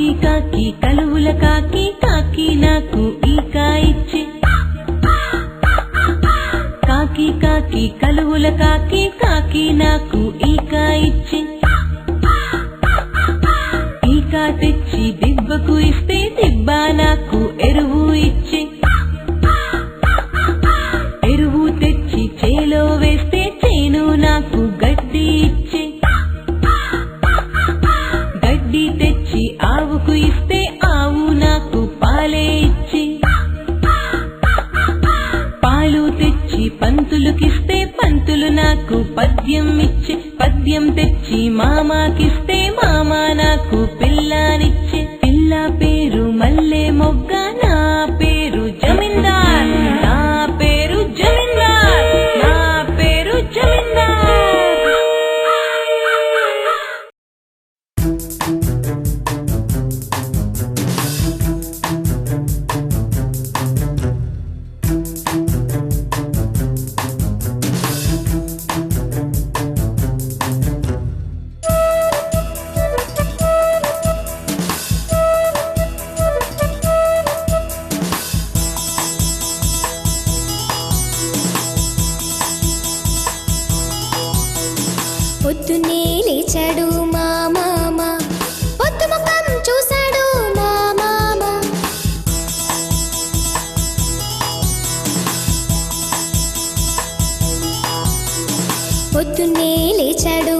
కాకి కాకి కలువుల కాకి కాకి నాకు ఈకా ఇచ్చి. కాకి కాకి కలువుల కాకి కాకి నాకు ఈకా ఇచ్చి. ఈకా తెచ్చి తెచ్చి పంతులుకిస్తే పంతులు నాకు పద్యం ఇచ్చి పద్యం తెచ్చి మామాకిస్తే మామ నాకు పిల్లానిచ్చి. పొద్దున్నే లేచాడు మా మామ. పొద్దు ముఖం చూశాడు మా మామ. పొద్దున్నే లేచాడు